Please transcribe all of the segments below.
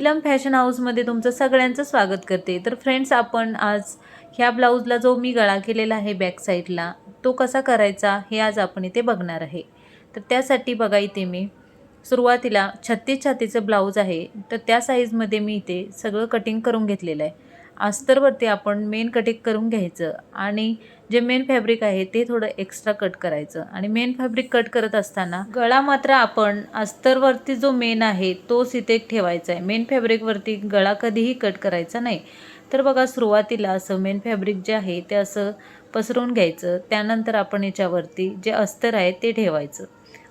Neelam fashion हाऊसमध्ये तुमचं सगळ्यांचं स्वागत करते. तर फ्रेंड्स आपण आज ह्या ब्लाऊजला जो मी गळा केलेला आहे बॅक साईडला तो कसा करायचा हे आज आपण इथे बघणार आहे. तर त्यासाठी बघा इथे मी सुरुवातीला छत्तीस छातीचं ब्लाऊज आहे. तर त्या साईजमध्ये मी इथे सगळं कटिंग करून घेतलेलं आहे. अस्तरवरती आपण मेन कटिंग करून घ्यायचं आणि जे मेन फॅब्रिक आहे ते थोडं एक्स्ट्रा कट करायचं. आणि मेन फॅब्रिक कट करत असताना गळा मात्र आपण अस्तरवरती जो मेन आहे तोच इथे ठेवायचा आहे. मेन फॅब्रिकवरती गळा कधीही कट करायचा नाही. तर बघा सुरुवातीला असं मेन फॅब्रिक जे आहे ते असं पसरवून घ्यायचं. त्यानंतर आपण याच्यावरती जे अस्तर आहे ते ठेवायचं.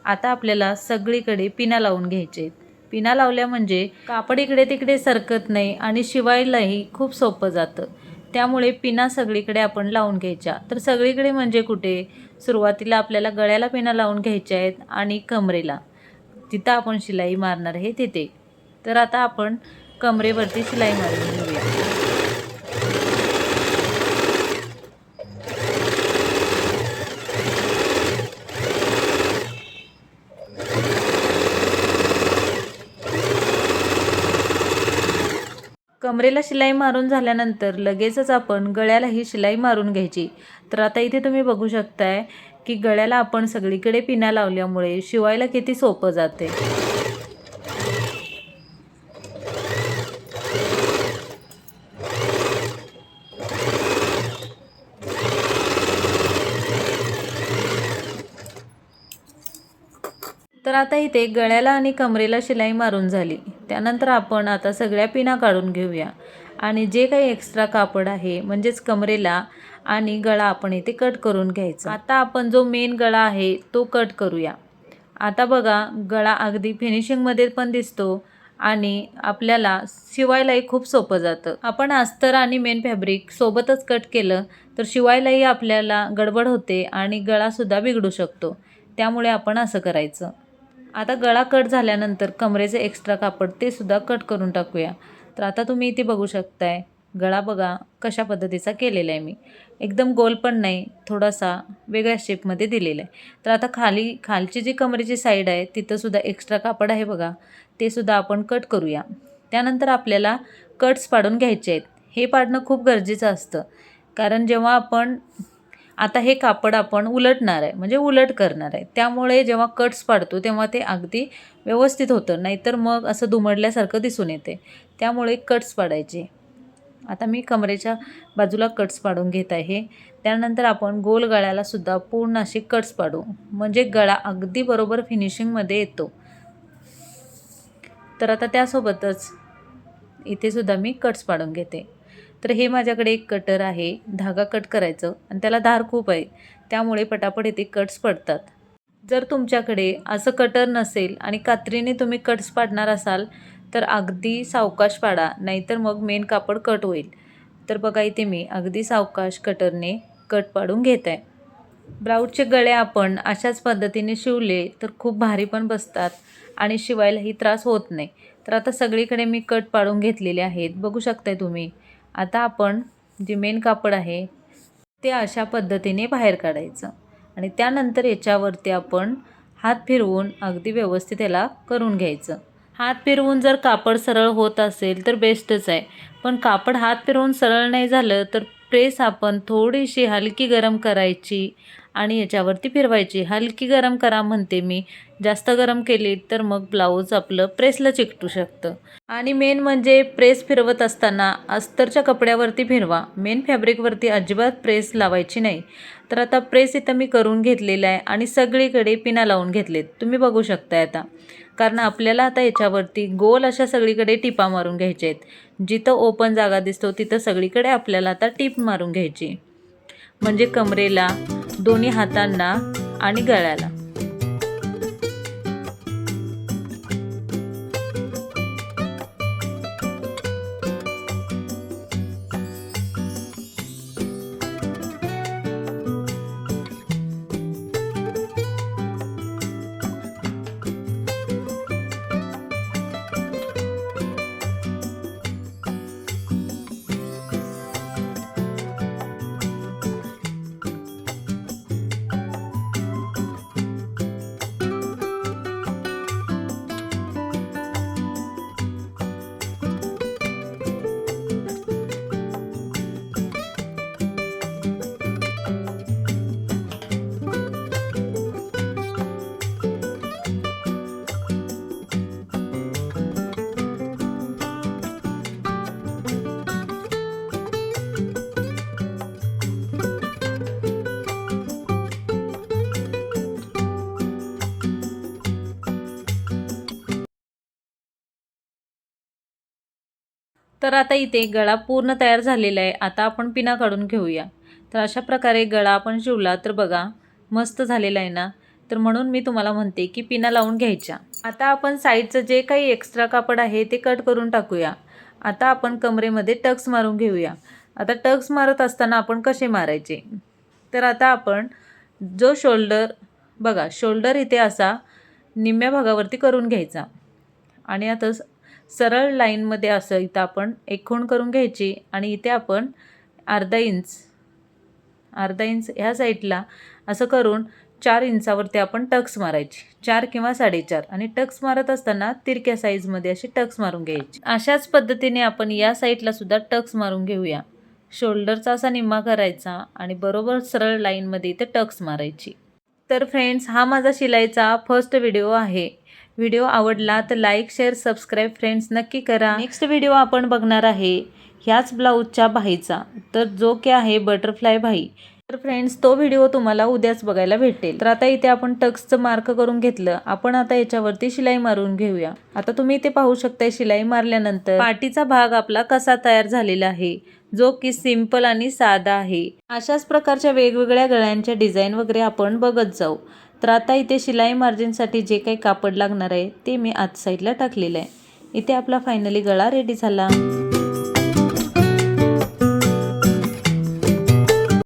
आता आपल्याला सगळीकडे पिना लावून घ्यायचे आहेत. पिना लावल्या म्हणजे कापड इकडे तिकडे सरकत नाही आणि शिवायलाही खूप सोपं जातं. त्यामुळे पिना सगळीकडे आपण लावून घ्यायच्या. तर सगळीकडे म्हणजे कुठे? सुरुवातीला आपल्याला गळ्याला पिना लावून घ्यायच्या आहेत आणि कमरेला. जिथं आपण शिलाई मारणार आहे तिथे. तर आता आपण कमरेवरती शिलाई मारून घेऊया. कमरेला शिलाई मारून झाल्यानंतर लगेचच आपण गळ्यालाही शिलाई मारून घ्यायची. तर आता इथे तुम्ही बघू शकताय की गळ्याला आपण सगळीकडे पिना लावल्यामुळे शिवायला किती सोपं जाते. तर आता इथे गळ्याला आणि कमरेला शिलाई मारून झाली. त्यानंतर आपण आता सगळ्या पिना काढून घेऊया. आणि जे काही एक्स्ट्रा कापड आहे म्हणजेच कमरेला आणि गळा आपण इथे कट करून घ्यायचा. आता आपण जो मेन गळा आहे तो कट करूया. आता बघा गळा अगदी फिनिशिंगमध्ये पण दिसतो आणि आपल्याला शिवायलाही खूप सोपं जातं. आपण अस्तर आणि मेन फॅब्रिक सोबतच कट केलं तर शिवायलाही आपल्याला गडबड होते आणि गळासुद्धा बिघडू शकतो. त्यामुळे आपण असं करायचं. आता गळा कट झाल्यानंतर कमरेचे एक्स्ट्रा कापड ते सुद्धा कट करून टाकूया. तर आता तुम्ही इथे बघू शकताय गळा बघा कशा पद्धतीचा केलेला आहे मी. एकदम गोल पण नाही थोडासा वेगळ्या शेपमध्ये दिलेला आहे. तर आता खाली खालची जी कमरेची साईड आहे तिथंसुद्धा एक्स्ट्रा कापड आहे बघा. ते सुद्धा आपण कट करूया. त्यानंतर आपल्याला कट्स पाडून घ्यायचे आहेत. हे पाडणं खूप गरजेचं असतं. कारण जेव्हा आपण आता हे कापड आपण उलटणार आहे म्हणजे उलट करणार आहे. त्यामुळे जेव्हा कट्स पाडतो तेव्हा ते अगदी व्यवस्थित होतं. नाहीतर मग असं दुमडल्यासारखं दिसून येते. त्यामुळे कट्स पाडायचे. आता मी कमरेच्या बाजूला कट्स पाडून घेत आहे. त्यानंतर आपण गोल गळ्यालासुद्धा पूर्ण अशी कट्स पाडू. म्हणजे गळा अगदी बरोबर फिनिशिंगमध्ये येतो. तर आता त्यासोबतच इथे सुद्धा मी कट्स पाडून घेते. तर हे माझ्याकडे एक कटर आहे धागा कट करायचं आणि त्याला धार खूप आहे. त्यामुळे पटापट येथे कट्स पडतात. जर तुमच्याकडे असं कटर नसेल आणि कात्रीने तुम्ही कट्स पाडणार असाल तर अगदी सावकाश पाडा नाहीतर मग मेन कापड कट होईल. तर बघा इथे मी अगदी सावकाश कटरने कट पाडून घेत. आहे ब्लाऊजचे गळे आपण अशाच पद्धतीने शिवले तर खूप भारी पण बसतात आणि शिवायलाही त्रास होत नाही. तर आता सगळीकडे मी कट पाडून घेतलेले आहेत. बघू शकताय तुम्ही. आता आपण जे मेन कापड आहे ते अशा पद्धतीने बाहेर काढायचं. आणि त्यानंतर याच्यावरती आपण हात फिरवून अगदी व्यवस्थित याला करून घ्यायचं. हात फिरवून जर कापड सरळ होत असेल तर बेस्टच आहे. पण कापड हात फिरवून सरळ नाही झालं तर प्रेस आपण थोडीशी हलकी गरम करायची आणि याच्यावरती फिरवायची. हलकी गरम करा म्हणते मी. जास्त गरम केली तर मग ब्लाऊज आपलं प्रेसला चिकटू शकतं. आणि मेन म्हणजे प्रेस फिरवत असताना अस्तरच्या कपड्यावरती फिरवा. मेन फॅब्रिकवरती अजिबात प्रेस लावायची नाही. तर आता प्रेस इथं मी करून घेतलेला आहे आणि सगळीकडे पिना लावून घेतलेत. तुम्ही बघू शकताय आता. कारण आपल्याला आता याच्यावरती गोल अशा सगळीकडे टिपा मारून घ्यायच्या आहेत. जिथं ओपन जागा दिसतो तिथं सगळीकडे आपल्याला आता टीप मारून घ्यायची. म्हणजे कमरेला दोन्ही हातांना आणि गळ्याला. तर आता इथे गळा पूर्ण तयार झालेला आहे. आता आपण पिना काढून घेऊया. तर अशा प्रकारे गळा आपण शिवला तर बघा मस्त झालेला आहे ना? तर म्हणून मी तुम्हाला म्हणते की पिना लावून घ्यायच्या. आता आपण साईडचं जे काही एक्स्ट्रा कापड आहे ते कट करून टाकूया. आता आपण कमरेमध्ये टक्स मारून घेऊया. आता टक्स मारत असताना आपण कसे मारायचे? तर आता आपण जो शोल्डर बघा शोल्डर इथे असा निम्म्या भागावरती करून घ्यायचा. आणि आता स- सरळ लाईनमध्ये असं इथं आपण एक खूण करून घ्यायची आणि इथे आपण अर्धा इंच अर्धा इंच ह्या साईडला असं करून चार इंचावरती आपण टक्स मारायची. चार किंवा साडेचार आणि टक्स मारत असताना तिरक्या साईजमध्ये अशी टक्स मारून घ्यायची. अशाच पद्धतीने आपण या साईडला सुद्धा टक्स मारून घेऊया. शोल्डरचा असा निम्मा करायचा आणि बरोबर सरळ लाईनमध्ये इथे टक्स मारायची. तर फ्रेंड्स हा माझा शिलाईचा फर्स्ट व्हिडिओ आहे. व्हिडिओ आवडला तर लाईक शेअर सबस्क्राईब फ्रेंड्स नक्की करा. नेक्स्ट व्हिडिओ आपण बघणार आहे ह्याच ब्लाऊजच्या भाईचा. तर जो की आहे बटरफ्लाय बाही तर फ्रेंड्स तो व्हिडिओ तुम्हाला उद्याच बघायला भेटेल. तर आता इथे आपण टक्सचं मार्क करून घेतलं. आपण आता याच्यावरती शिलाई मारून घेऊया. आता तुम्ही इथे पाहू शकताय शिलाई मारल्यानंतर पाठीचा भाग आपला कसा तयार झालेला आहे जो की सिंपल आणि साधा आहे. अशाच प्रकारच्या वेगवेगळ्या गळ्यांच्या डिझाईन वगैरे आपण बघत जाऊ. तर आता इथे शिलाई मार्जिनसाठी जे काही कापड लागणार आहे ते मी आत साईडला टाकलेलं आहे. इथे आपला फायनली गळा रेडी झाला.